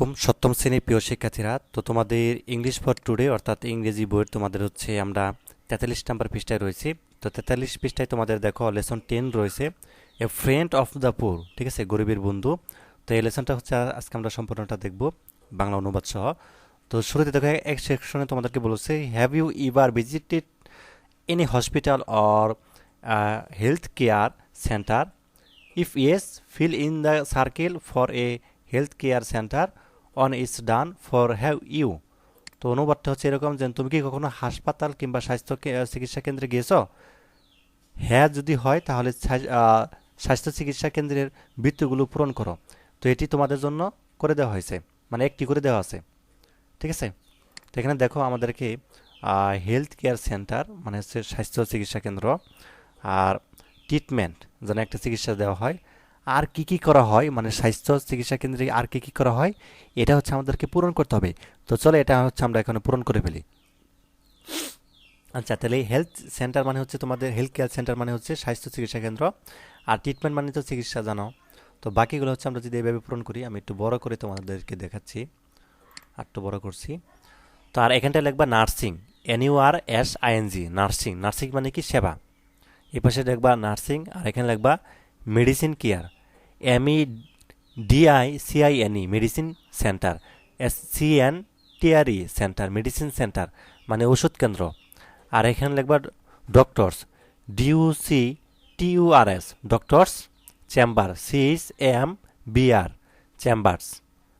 আলাইকুম, সপ্তম শ্রেণির প্রিয় শিক্ষার্থীরা। তো তোমাদের ইংলিশ ফর টুডে অর্থাৎ ইংরেজি বইয়ের তোমাদের হচ্ছে আমরা তেতাল্লিশ নাম্বার পৃষ্ঠায় রয়েছি। তো তেতাল্লিশ পৃষ্ঠায় তোমাদের দেখো লেসন টেন রয়েছে। এ ফ্রেন্ড অফ দ্য পুর ঠিক আছে, গরিবের বন্ধু। তো এই লেসনটা হচ্ছে আজকে আমরা সম্পূর্ণটা দেখব, বাংলা অনুবাদ সহ। তো শুরুতে দেখো, এক সেকশনে তোমাদেরকে বলেছে have you ever visited any hospital or health care centre if yes fill in the circle for a health care centre on is done for have you তো অনুবাদটা হচ্ছে এরকম যে তুমি কি কখনো হাসপাতাল কিংবা স্বাস্থ্য চিকিৎসা কেন্দ্রে গিয়েছো? হ্যাঁ যদি হয়, তাহলে স্বাস্থ্য চিকিৎসা কেন্দ্রের বৃত্তগুলো পূরণ করো। তো এটি তোমাদের জন্য করে দেওয়া হয়েছে। মানে একটি করে দেওয়া আছে। ঠিক আছে? তো এখানে দেখো আমাদেরকে হেলথ কেয়ার সেন্টার মানে হচ্ছে স্বাস্থ্য চিকিৎসা কেন্দ্র, আর ট্রিটমেন্ট যেন একটা চিকিৎসা দেওয়া হয়। আর কি কি করা হয় মানে স্বাস্থ্য চিকিৎসা কেন্দ্রে আর কি কি করা হয়, এটা হচ্ছে আমাদেরকে পূরণ করতে হবে। তো চলো, এটা হচ্ছে আমরা এখানে পূরণ করে ফেলি। আচ্ছা তাহলে হেলথ সেন্টার মানে হচ্ছে তোমাদের হেলথ কেয়ার সেন্টার মানে হচ্ছে স্বাস্থ্য চিকিৎসা কেন্দ্র আর ট্রিটমেন্ট মানে তো চিকিৎসা, জানো? তো বাকিগুলো হচ্ছে আমরা যদি এভাবে পূরণ করি, আমি একটু বড় করে তোমাদেরকে দেখাচ্ছি। আর একটু বড় করছি। তো আর এখানটায় লিখবা nursing N U R S I N G nursing nursing মানে কি? সেবা। এই পাশে লিখবা নার্সিং আর এখানে লিখবা medicine care M E D I C I N E medicine centre S C N T R E centre medicine centre মানে ওষুধ কেন্দ্র। আর এখানে লিখবা doctors D U C T U R S doctors chamber C H M B R chambers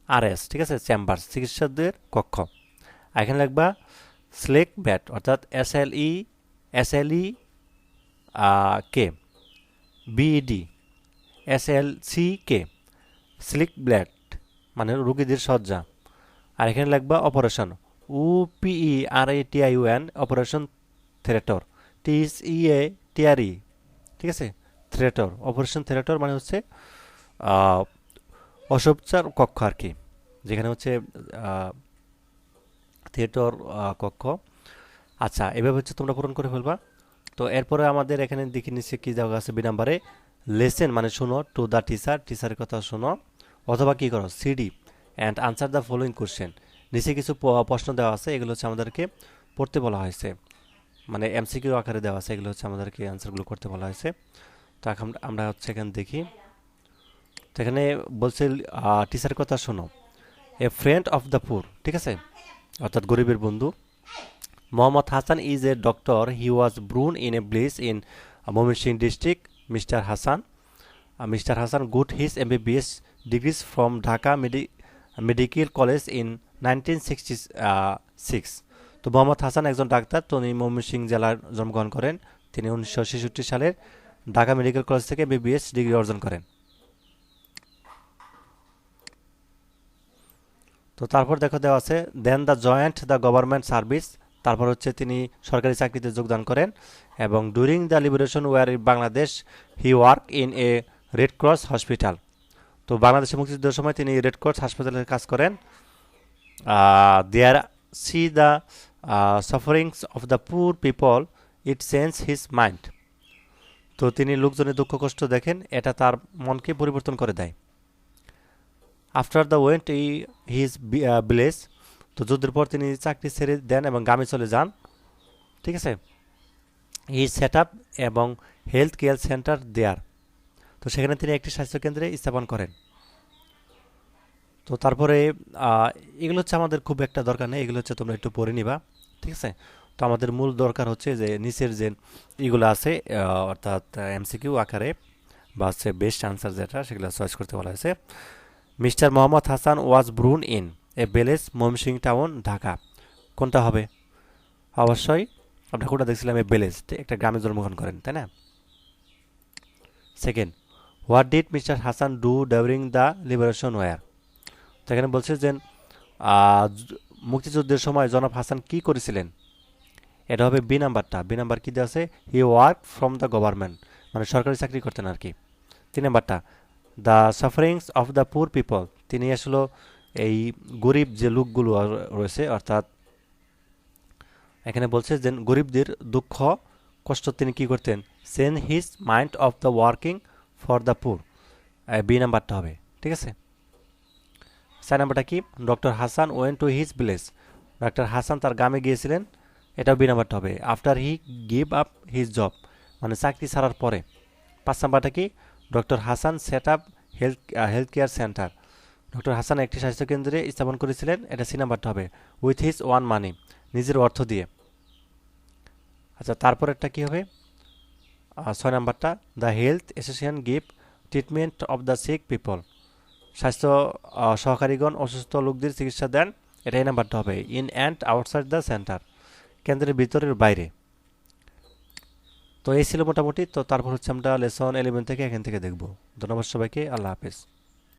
R S ঠিক আছে? Chambers চিকিৎসকদের কক্ষ। আর এখানে লিখবা স্লেক ব্যাট অর্থাৎ S L E S L E K B E D S L C K sick bed মানে রুগীদের সজ্জা আর এখানে লিখবা operation uh P E R A T I N operation theatre T S E A T R E, ঠিক আছে? থ্রেটর operation থ্রেটর মানে হচ্ছে অসুপচার কক্ষ আর কি, যেখানে হচ্ছে থিয়েটর কক্ষ। আচ্ছা এভাবে হচ্ছে তোমরা পূরণ করে ফেলবা। তো এরপরে আমাদের এখানে দেখে নিচ্ছে কি জায়গা আছে বি নাম্বারে। লেসেন মানে শোনো টু দ্য টিচার টিচারের কথা শোনো। অথবা কি করো CD and answer the following question নিচে কিছু প্রশ্ন দেওয়া আছে, এগুলো হচ্ছে আমাদেরকে পড়তে বলা হয়েছে। মানে এমসিকিউ আকারে দেওয়া আছে, এগুলো হচ্ছে আমাদেরকে অ্যান্সারগুলো করতে বলা হয়েছে। তো এখন আমরা হচ্ছে এখানে দেখি। তো এখানে বলছে টিচারের কথা শোনো। এ ফ্রেন্ড অফ দ্য পুর ঠিক আছে? অর্থাৎ গরিবের বন্ধু। Mohammad Hasan is a doctor he was born in a village in Mymensingh district mister Hasan mister Hasan got his M B B S degrees from Dhaka মেডি medical college in nineteen sixty six তো মোহাম্মদ হাসান একজন doctor, তো উনি ময়মনসিং জেলার জন্মগ্রহণ করেন। তিনি উনিশশো ছেষট্টি সালের ঢাকা মেডিকেল কলেজ থেকে বিবিএস ডিগ্রি অর্জন করেন। তো তারপর দেখো দেওয়া আছে then the joined the government service তারপর হচ্ছে তিনি সরকারি চাকরিতে যোগদান করেন এবং during the liberation war in Bangladesh he work in a Red Cross hospital তো বাংলাদেশে মুক্তিযুদ্ধের সময় তিনি রেড ক্রস হাসপাতালে কাজ করেন। There see the sufferings of the poor people it change his mind তো তিনি লোকজনের দুঃখ কষ্ট দেখেন, এটা তার মনকে পরিবর্তন করে দেয়। After the went he his village তো যুদ্ধের পর তিনি চাকরি ছেড়ে দেন এবং গ্রামে চলে যান। ঠিক আছে? ই সেট আপ এবং হেলথ কেয়ার সেন্টার দেয়ার তো সেখানে তিনি একটি স্বাস্থ্যকেন্দ্রে স্থাপন করেন। তো তারপরে এগুলো হচ্ছে আমাদের খুব একটা দরকার নেই, এগুলো হচ্ছে তোমরা একটু পড়ে নিবা। ঠিক আছে? তো আমাদের মূল দরকার হচ্ছে যে নিচের যে এগুলো আছে অর্থাৎ এমসিকিউ আকারে বা হচ্ছে বেস্ট আনসার যেটা, সেগুলো চয়েস করতে বলা হয়েছে। Mister Mohammad Hasan was born in. A village, Mymensingh town, Dhaka. কোনটা হবে? অবশ্যই আমরা কোনটা দেখছিলাম, এ বেলেস। একটা গ্রামে জন্মগ্রহণ করেন, তাই না? Second, what did mister Hasan do during the liberation war? তো এখানে বলছে যে মুক্তিযুদ্ধের সময় জনাব হাসান কি করেছিলেন? এটা হবে বি নাম্বারটা। বি নাম্বার কি দেওয়া আছে? He work from the government মানে সরকারি চাকরি করতেন আর কি। তিন নাম্বারটা, the sufferings of the poor people. তিনি আসলে এই গরিব যে লোকগুলো রয়েছে, অর্থাৎ এখানে বলছে যে গরিবদের দুঃখ, কষ্ট তিনি কি করতেন? Sen his mind of the working for the poor B নাম্বারটা হবে, ঠিক আছে? চার নাম্বারটা কি? Doctor Hasan went to his village doctor Hasan তার গ্রামে গিয়েছিলেন, এটাও বি নাম্বারটা হবে। After he give up his job মানে চাকরি ছাড়ার পরে। পাঁচ নাম্বারটা কি? Doctor Hasan set up health health care centre doctor Hasan একটি স্বাস্থ্যকেন্দ্রে স্থাপন করেছিলেন। এটা সি নাম্বারটা হবে। উইথ হিজ ওয়ান মানি নিজের অর্থ দিয়ে। আচ্ছা তারপরেরটা কি হবে? ছয় নাম্বারটা the health association give treatment of the sick people স্বাস্থ্য সহকারীগণ অসুস্থ লোকদের চিকিৎসা দেন। এটা এই নাম্বারটা হবে। In and outside the centre কেন্দ্রের ভিতরের বাইরে। তো এই ছিল মোটামুটি। তো তারপর হচ্ছে আমরা লেসন এলিভেন থেকে এখান থেকে দেখব। ধন্যবাদ সবাইকে। আল্লাহ হাফেজ।